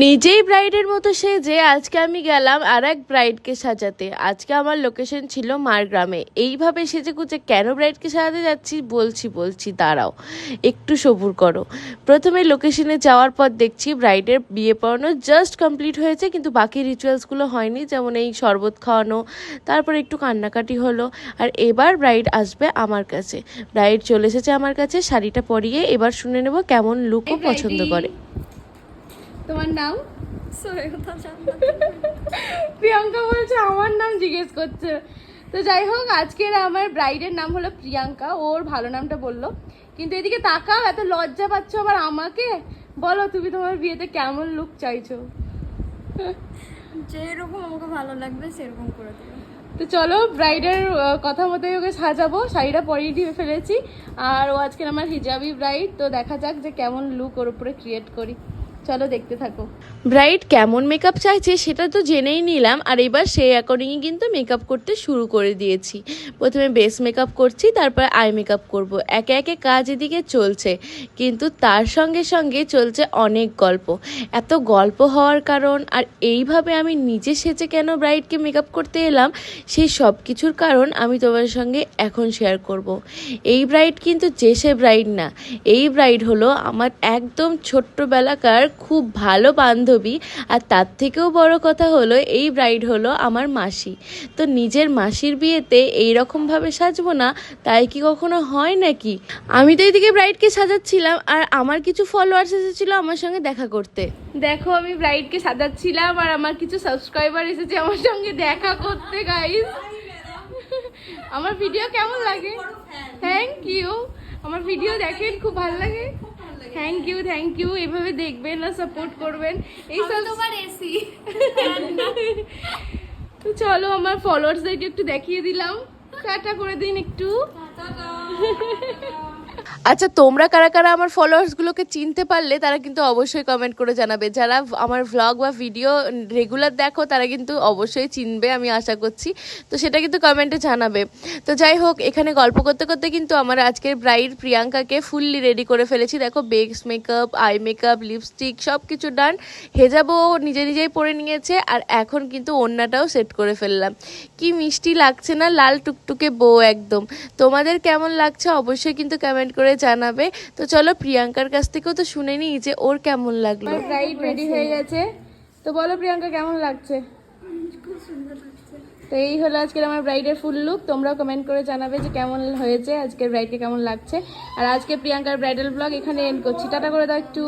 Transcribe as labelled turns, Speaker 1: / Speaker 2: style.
Speaker 1: নিজেই ব্রাইডের মতো সেজে আজকে আমি গেলাম আর এক ব্রাইডকে সাজাতে। আজকে আমার লোকেশন ছিল মারগ্রামে। এইভাবে সেজে গুজে কেন ব্রাইডকে সাজাতে যাচ্ছি বলছি বলছি দাঁড়াও একটু সবুর করো। প্রথমে লোকেশনে যাওয়ার পর দেখছি ব্রাইডের বিয়ে পড়ানো জাস্ট কমপ্লিট হয়েছে কিন্তু বাকি রিচুয়ালসগুলো হয়নি যেমন এই শরবত খাওয়ানো তারপর একটু কান্নাকাটি হলো আর এবার ব্রাইড আসবে আমার কাছে। ব্রাইড চলে এসেছে আমার কাছে শাড়িটা পরিয়ে এবার শুনে নেব কেমন লুকও পছন্দ করে।
Speaker 2: তোমার নাম? প্রিয়াঙ্কা বলছে আমার নাম জিজ্ঞেস করছে। তো যাই হোক আজকের আমার ব্রাইডের নাম হলো প্রিয়াঙ্কা। ওর ভালো নামটা বলল। কিন্তু এদিকে তাকাও এত লজ্জা পাচ্ছ আবার আমাকে? বলো তুমি তোমার বিয়েতে কেমন লুক চাইছো?
Speaker 3: যেরকম আমাকে ভালো লাগবে সেরকম করে দেবো
Speaker 2: তো চলো ব্রাইডের কথা মতোই ওকে সাজাবো। শাড়িটা পরিয়ে দিয়ে ফেলেছি। আর ও আজকের আমার হিজাবি ব্রাইড তো দেখা যাক যে কেমন লুক ওর উপরে ক্রিয়েট করি। চলো দেখতে থাকো।
Speaker 1: ব্রাইড কেমন মেকআপ চাইছে সেটা তো জেনেই নিলাম, আর এবার সেই অ্যাকর্ডিংই কিন্তু মেকআপ করতে শুরু করে দিয়েছি। প্রথমে বেস মেকআপ করছি, তারপর আই মেকআপ করব। একে একে কাজ এদিকে চলছে, কিন্তু তার সঙ্গে সঙ্গে চলছে অনেক গল্প। এত গল্প হওয়ার কারণ, আর এইভাবে আমি নিজে সেজে কেন ব্রাইডকে মেকআপ করতে এলাম, সেই সব কিছুর কারণ আমি তোমার সঙ্গে এখন শেয়ার করব। এই ব্রাইড কিন্তু যে সে ব্রাইড না, এই ব্রাইড হলো আমার একদম ছোট্টবেলাকার খুব ভালো বান্ধবী আর তার থেকেও বড় কথা হলো এই ব্রাইড হলো আমার মাসি। তো নিজের মাসির বিয়েতে এই রকমভাবে সাজবো না তাই কি কখনো হয় নাকি? আমি তো এইদিকে ব্রাইডকে সাজাচ্ছিলাম আর আমার কিছু ফলোয়ার্স এসেছিল আমার সঙ্গে দেখা করতে।
Speaker 2: দেখো আমি ব্রাইডকে সাজাচ্ছিলাম আর আমার কিছু সাবস্ক্রাইবার এসেছে আমার সঙ্গে দেখা করতে গাইস আমার ভিডিও কেমন লাগে? থ্যাংক ইউ আমার ভিডিও দেখেন খুব ভালো লাগে। থ্যাংক ইউ থ্যাংক ইউ এভাবে দেখবেন না সাপোর্ট করবেন। এই সব
Speaker 3: তোমার এসি
Speaker 2: তো চলো আমার ফলোয়ার্সদেরকে একটু দেখিয়ে দিলাম। টাটা করে দিন একটু।
Speaker 1: আচ্ছা তোমরা কারা কারা আমার ফলোয়ার্সগুলোকে চিনতে পারলে, তারা কিন্তু অবশ্যই কমেন্ট করে জানাবে। যারা আমার ভ্লগ বা ভিডিও রেগুলার দেখো, তারা কিন্তু অবশ্যই চিনবে, আমি আশা করছি। তো সেটা কিন্তু কমেন্টে জানাবে। তো যাই হোক, এখানে গল্প করতে করতে কিন্তু আমার আজকের ব্রাইড প্রিয়াঙ্কাকে ফুললি রেডি করে ফেলেছি। দেখো base makeup eye makeup lipstick সব কিছু ডান হেজাবও নিজে নিজেই পরে নিয়েছে, আর এখন কিন্তু ওড়নাটাও সেট করে ফেললাম। কি মিষ্টি লাগছে না, লাল টুকটুকে বউ একদম। তোমাদের কেমন লাগছে, অবশ্যই কিন্তু কমেন্ট করে জানাবে। তো চলো প্রিয়াঙ্কার কাছ থেকেও তো শুনে নিই যে ওর কেমন লাগল।
Speaker 2: রাইড ব্রাইড রেডি হয়ে গেছে। তো বলো প্রিয়াঙ্কা কেমন লাগছে?
Speaker 3: খুব সুন্দর লাগছে।
Speaker 2: তো এই হলো আজকের আমার ব্রাইডের ফুল লুক তোমরাও কমেন্ট করে জানাবে যে কেমন হয়েছে আজকের ব্রাইডকে কেমন লাগছে। আর আজকে প্রিয়াঙ্কার ব্রাইডাল ব্লগ এখানে এন্ড করছি। টাটা করে দাও একটু।